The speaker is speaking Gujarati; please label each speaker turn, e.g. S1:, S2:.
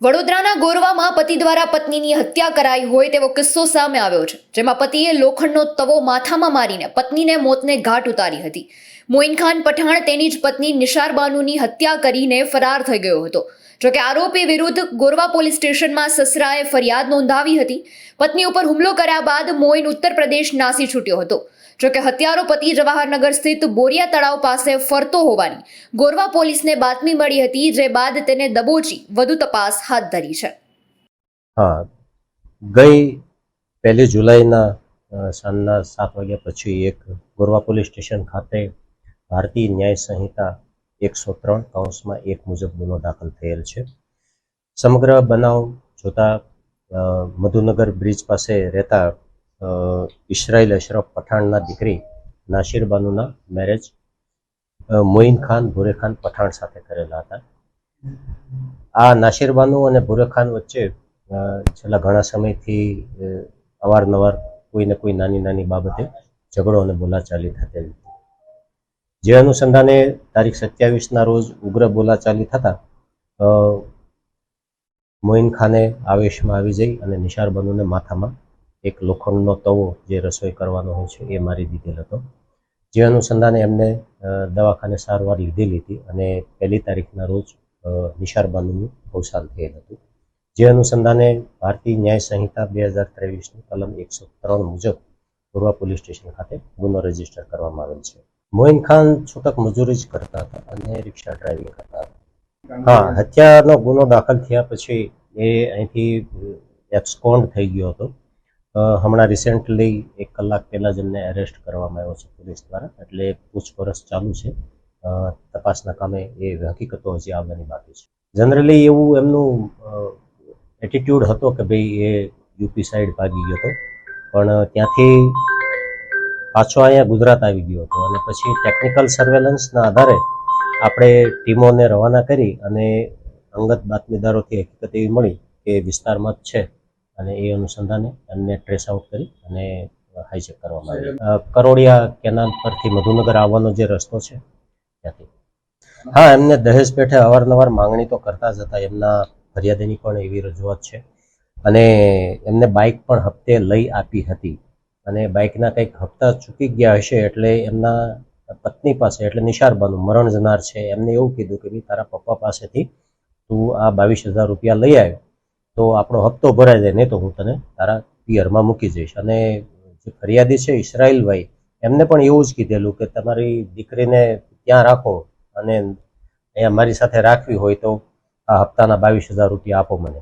S1: વડોદરાના ગોરવામાં પતિ દ્વારા પત્નીની હત્યા કરાઈ હોય તેવો કિસ્સો સામે આવ્યો છે, જેમાં પતિએ લોખંડનો તવો માથામાં મારીને પત્નીને મોતને ઘાટ ઉતારી હતી. મોઇન ખાન પઠાણ તેની જ પત્ની નિશાર બાનુની હત્યા કરીને ફરાર થઈ ગયો હતો. જોકે આરોપી વિરુદ્ધ ગોરવા પોલીસ સ્ટેશનમાં સસરાએ ફરિયાદ નોંધાવી હતી. પત્ની ઉપર હુમલો કર્યા બાદ મોઇન ઉત્તર પ્રદેશ નાસી છૂટ્યો હતો. જોકે હત્યારો પતિ જવાહરનગર સ્થિત બોરિયા તળાવ પાસે ફરતો હોવાની ગોરવા પોલીસને બાતમી મળી હતી, જે બાદ તેને દબોચી વધુ તપાસ હાથ ધરી છે.
S2: હા, ગઈ પહેલી જુલાઈના સાંજના સાત વાગ્યા પછી એક ગોરવા પોલીસ સ્ટેશન ખાતે ભારતીય ન્યાય સંહિતા એકસો ત્રણ કૌંસમાં એક મુજબ ગુનો દાખલ થયેલ છે. સમગ્ર બનાવ જોતા મધુનગર બ્રિજ પાસે રહેતા ઇસરાઇલ અશરફ પઠાણના દીકરી નાશીર બાનુના મેરેજ મોઇન ખાન, ભુરે ખાન પઠાણ સાથે કરેલા હતા. આ નાશીર બાનુ અને ભુરે ખાન વચ્ચે છેલ્લા ઘણા સમયથી અવારનવાર કોઈ ને કોઈ નાની નાની બાબતે ઝઘડો અને બોલાચાલી થતી જે અનુસંધાને તારીખ સત્યાવીસના રોજ ઉગ્ર બોલાચાલી થતા મોઇન ખાને આવેશમાં આવી જઈ અને નિશાર બનુને માથામાં એક લોખંડનો તવો જે રસોઈ કરવાનો હોય છે, એ મારી દીધેલ હતો. જે અનુસંધાને એમને દવાખાને સારવાર લીધેલી હતી અને પહેલી તારીખના રોજ નિશાર બાનુનું અવસાન થયેલ હતું. જે અનુસંધાને ભારતીય ન્યાય સંહિતા બે હજાર ત્રેવીસની કલમ એકસો ત્રણ મુજબ પૂર્વ પોલીસ સ્ટેશન ખાતે ગુનો રજિસ્ટર કરવામાં આવેલ છે. મોઇન ખાન છૂટક મજૂરી જ કરતા હતા અને રિક્ષા ડ્રાઇવિંગ કરતા હતા. હા, હત્યાનો ગુનો દાખલ થયા પછી એ અહીંથી એક્સકોન્ડ થઈ ગયો હતો. હમણાં રિસેન્ટલી એક કલાક પહેલાં જ એમને એરેસ્ટ કરવામાં આવ્યો છે પોલીસ દ્વારા, એટલે પૂછપરછ ચાલુ છે. તપાસના કામે એ હકીકતો હજી આવવાની બાકી છે. જનરલી એવું એમનું એટીટ્યુડ હતો કે ભાઈ એ યુપી સાઈડ ભાગી ગયો હતો. પણ ત્યાંથી પાછો અહીંયા ગુજરાત આવી ગયો હતો અને પછી ટેકનિકલ સર્વેલન્સના આધારે આપણે ટીમોને રવાના કરી અને અંગત બાતમીદારોથી હકીકત એવી મળી કે વિસ્તારમાં જ છે. અને એ અનુસંધાને એમને ટ્રેસ આઉટ કરી અને હાઈચેક કરવામાં આવ્યું. કરોડિયા કેનાલ પરથી મધુનગર આવવાનો જે રસ્તો છે, ત્યાંથી. હા, એમને દહેજ પેઠે અવારનવાર માંગણી તો કરતા જ હતા. એમના ફરિયાદીની પણ એવી રજૂઆત છે. અને એમને બાઇક પણ હપ્તે લઈ આપી હતી. અને બાઇકના કંઈક હપ્તા ચૂકી ગયા હશે એટલે એમના પત્ની પાસે, એટલે નિશારબાનું મરણ જનાર છે. એમને એવું કીધું કે તારા પપ્પા પાસેથી તું આ બાવીસ હજાર રૂપિયા લઈ આવ્યો. તો આપણો હપ્તો ભરાઈ જાય, નહીં તો હું તને તારા પિયરમાં મૂકી જઈશ. અને જે ફરિયાદી છે ઇસરાઇલભાઈ એમને પણ એવું જ કીધેલું કે તમારી દીકરીને ત્યાં રાખો અને અહીંયા મારી સાથે રાખવી હોય તો આ હપ્તાના બાવીસ હજાર રૂપિયા આપો મને.